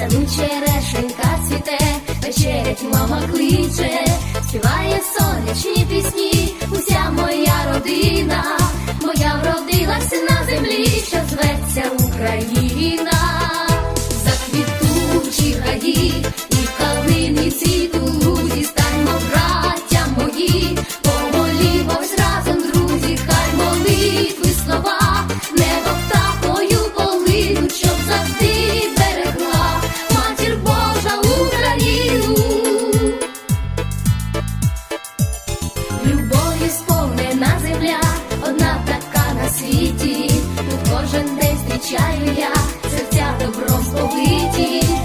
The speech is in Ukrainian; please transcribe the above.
саду черешенька цвіте, вечерять мама кличе, співає сонячні пісні, уся моя родина, моя вродилася на землі, що зветься Україна, заквітучі гаї кожен день зустрічаю я серця добром сповиті.